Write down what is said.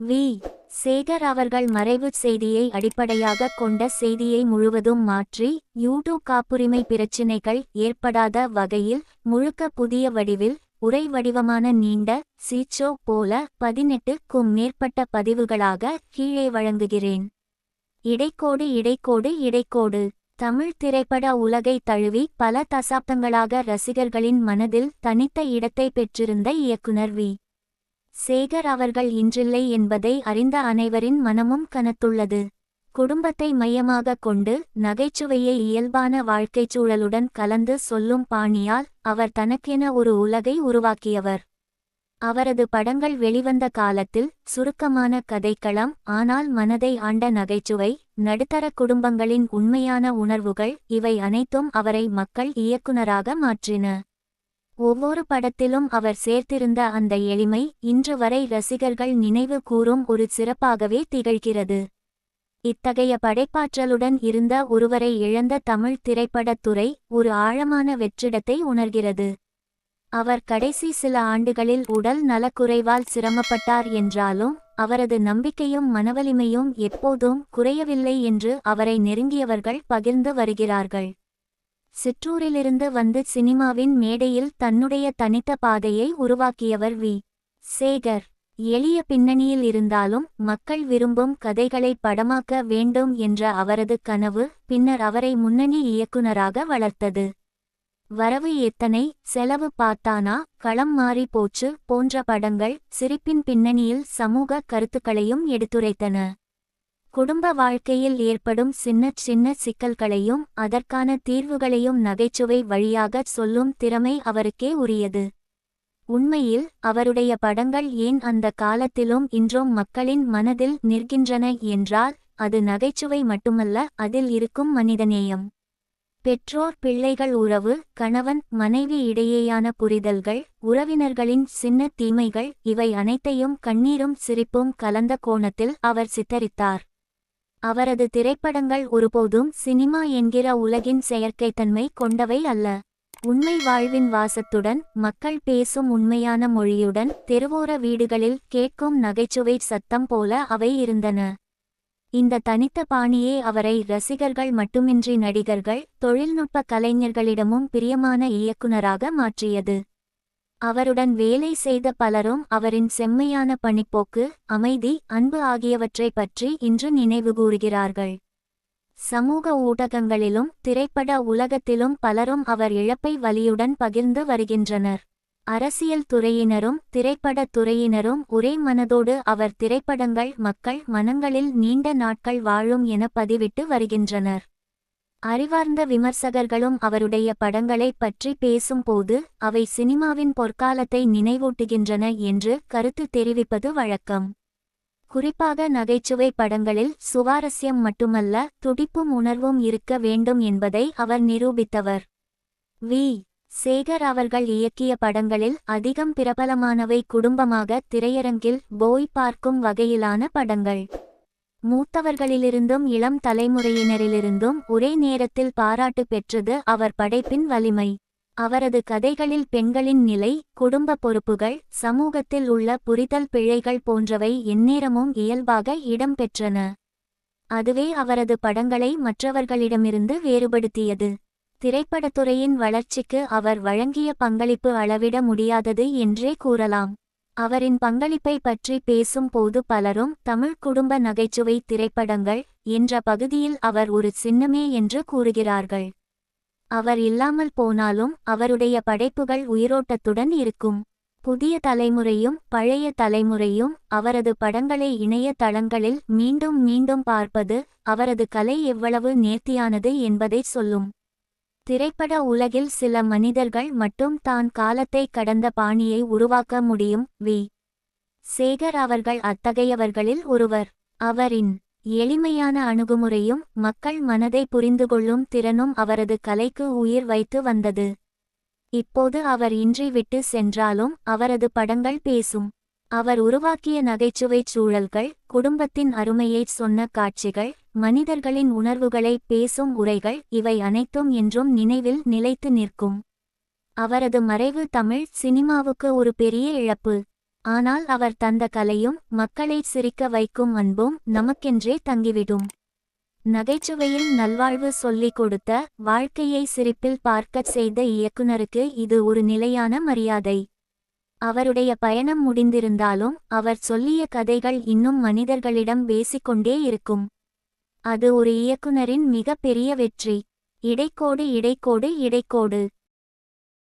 We. Sekar அவர்கள் மறைவு செய்தியை அடிப்படையாக கொண்ட செய்தியை முழுவதும் மாற்றி யூடியூப் காப்புரிமை பிரச்சினைகள் ஏற்படாத வகையில் முழுக்க புதிய வடிவில் உரை வடிவமான நீண்ட சீச்சோ போல பதினெட்டுக்கும் மேற்பட்ட பதிவுகளாக கீழே வழங்குகிறேன். இடைக்கோடு இடைக்கோடு இடைக்கோடு. தமிழ் திரைப்பட உலகை தழுவி பல தசாப்தங்களாக ரசிகர்களின் மனதில் தனித்த இடத்தை பெற்றிருந்த இயக்குனர் வி. சேகர் அவர்கள் இன்றில்லை என்பதை அறிந்த அனைவரின் மனமும் கனத்துள்ளது. குடும்பத்தை மையமாகக் கொண்டு நகைச்சுவையை இயல்பான வாழ்க்கைச் சூழலுடன் கலந்து சொல்லும் பாணியால் அவர் தனக்கென ஒரு உலகை உருவாக்கியவர். அவரது படங்கள் வெளிவந்த காலத்தில் சுருக்கமான கதைக்களம் ஆனால் மனதை ஆண்ட நகைச்சுவை நடுத்தர குடும்பங்களின் உண்மையான உணர்வுகள் இவை அனைத்தும் அவரை மக்கள் இயக்குனராக மாற்றின. ஒவ்வொரு படத்திலும் அவர் சேர்த்திருந்த அந்த எளிமை இன்று வரை ரசிகர்கள் நினைவு கூறும் ஒரு சிறப்பாகவே திகழ்கிறது. இத்தகைய படைப்பாற்றலுடன் இருந்த ஒருவரை இழந்த தமிழ் திரைப்படத்துறை ஒரு ஆழமான வெற்றிடத்தை உணர்கிறது. அவர் கடைசி சில ஆண்டுகளில் உடல் நலக்குறைவால் சிரமப்பட்டார் என்றாலும் அவரது நம்பிக்கையும் மனவலிமையும் எப்போதும் குறையவில்லை என்று அவரை நெருங்கியவர்கள் பகிர்ந்து வருகிறார்கள். சிற்றூரிலிருந்து வந்து சினிமாவின் மேடையில் தன்னுடைய தனித்த பாதையை உருவாக்கியவர் வி. சேகர். எளிய பின்னணியில் இருந்தாலும் மக்கள் விரும்பும் கதைகளை படமாக்க வேண்டும் என்ற அவரது கனவு பின்னர் அவரை முன்னணி இயக்குனராக வளர்த்தது. வரவு எத்தனை செலவு பார்த்தானா களம் மாறி போச்சு போன்ற படங்கள் சிரிப்பின் பின்னணியில் சமூக கருத்துக்களையும் எடுத்துரைத்தன. குடும்ப வாழ்க்கையில் ஏற்படும் சின்ன சின்ன சிக்கல்களையும் அதற்கான தீர்வுகளையும் நகைச்சுவை வழியாகச் சொல்லும் திறமை அவருக்கே உரியது. உண்மையில் அவருடைய படங்கள் ஏன் அந்த காலத்திலும் இன்றும் மக்களின் மனதில் நிற்கின்றன என்றால் அது நகைச்சுவை மட்டுமல்ல அதில் இருக்கும் மனிதநேயம். பெற்றோர் பிள்ளைகள் உறவு கணவன் மனைவி இடையேயான புரிதல்கள் உறவினர்களின் சின்ன தீமைகள் இவை அனைத்தையும் கண்ணீரும் சிரிப்பும் கலந்த கோணத்தில் அவர் சித்தரித்தார். அவரது திரைப்படங்கள் ஒருபோதும் சினிமா என்கிற உலகின் செயற்கைத்தன்மை கொண்டவை அல்ல. உண்மை வாழ்வின் வாசத்துடன் மக்கள் பேசும் உண்மையான மொழியுடன் தெருவோர வீடுகளில் கேட்கும் நகைச்சுவை சத்தம் போல அவை இருந்தன. இந்த தனித்த பாணியே அவரை ரசிகர்கள் மட்டுமின்றி நடிகர்கள் தொழில்நுட்ப கலைஞர்களிடமும் பிரியமான இயக்குனராக மாற்றியது. அவருடன் வேலை செய்த பலரும் அவரின் செம்மையான பணிப்போக்கு அமைதி அன்பு ஆகியவற்றைப் பற்றி இன்று நினைவுகூறுகிறார்கள் சமூக ஊடகங்களிலும் திரைப்பட உலகத்திலும் பலரும் அவர் இழப்பை வலியுடன் பகிர்ந்து வருகின்றனர். அரசியல் துறையினரும் திரைப்படத் துறையினரும் ஒரே மனதோடு அவர் திரைப்படங்கள் மக்கள் மனங்களில் நீண்ட நாட்கள் வாழும் என பதிவிட்டு வருகின்றனர். அறிவார்ந்த விமர்சகர்களும் அவருடைய படங்களைப் பற்றி பேசும்போது அவை சினிமாவின் பொற்காலத்தை நினைவூட்டுகின்றன என்று கருத்து தெரிவிப்பது வழக்கம். குறிப்பாக நகைச்சுவை படங்களில் சுவாரஸ்யம் மட்டுமல்ல துடிப்பும் உணர்வும் இருக்க வேண்டும் என்பதை அவர் நிரூபித்தவர். வி. சேகர் அவர்கள் இயக்கிய படங்களில் அதிகம் பிரபலமானவை குடும்பமாக திரையரங்கில் போய் பார்க்கும் வகையிலான படங்கள். மூத்தவர்களிலிருந்தும் இளம் தலைமுறையினரிலிருந்தும் ஒரே நேரத்தில் பாராட்டு பெற்றது அவர் படைப்பின் வலிமை. அவரது கதைகளில் பெண்களின் நிலை குடும்ப பொறுப்புகள் சமூகத்தில் உள்ள புரிதல் பிழைகள் போன்றவை எந்நேரமும் இயல்பாக இடம்பெற்றன அதுவே அவரது படங்களை மற்றவர்களிடமிருந்து வேறுபடுத்தியது. திரைப்படத்துறையின் வளர்ச்சிக்கு அவர் வழங்கிய பங்களிப்பு அளவிட முடியாதது என்றே கூறலாம். அவரின் பங்களிப்பை பற்றி பேசும்போது பலரும் தமிழ் குடும்ப நகைச்சுவை திரைப்படங்கள் என்ற பகுதியில் அவர் ஒரு சின்னமே என்று கூறுகிறார்கள். அவர் இல்லாமல் போனாலும் அவருடைய படைப்புகள் உயிரோட்டத்துடன் இருக்கும். புதிய தலைமுறையும் பழைய தலைமுறையும் அவரது படங்களை இணைய தளங்களில் மீண்டும் மீண்டும் பார்ப்பது அவரது கலை எவ்வளவு நேர்த்தியானது என்பதை சொல்லும். திரைப்பட உலகில் சில மனிதர்கள் மட்டும் தான் காலத்தை கடந்த பாணியை உருவாக்க முடியும் வி. சேகர் அவர்கள் அத்தகையவர்களில் ஒருவர். அவரின் எளிமையான அணுகுமுறையும் மக்கள் மனதை புரிந்துகொள்ளும் திறனும் அவரது கலைக்கு உயிர் வைத்து வந்தது. இப்போது அவர் இன்றி விட்டு சென்றாலும் அவரது படங்கள் பேசும். அவர் உருவாக்கிய நகைச்சுவைச் சூழல்கள் குடும்பத்தின் அருமையைச் சொன்ன காட்சிகள் மனிதர்களின் உணர்வுகளை பேசும் உரைகள் இவை அனைத்தும் என்றும் நினைவில் நிலைத்து நிற்கும். அவரது மறைவு தமிழ் சினிமாவுக்கு ஒரு பெரிய இழப்பு. ஆனால் அவர் தந்த கலையும் மக்களைச் சிரிக்க வைக்கும் அன்பும் நமக்கென்றே தங்கிவிடும். நகைச்சுவையில் நல்வாழ்வு சொல்லிக் கொடுத்த வாழ்க்கையை சிரிப்பில் பார்க்கச் செய்த இயக்குனருக்கு இது ஒரு நிலையான மரியாதை. அவருடைய பயணம் முடிந்திருந்தாலும் அவர் சொல்லிய கதைகள் இன்னும் மனிதர்களிடம் பேசிக்கொண்டே இருக்கும். அது ஒரு இயக்குனரின் மிக பெரிய வெற்றி. இடைக்கோடு இடைக்கோடு இடைக்கோடு.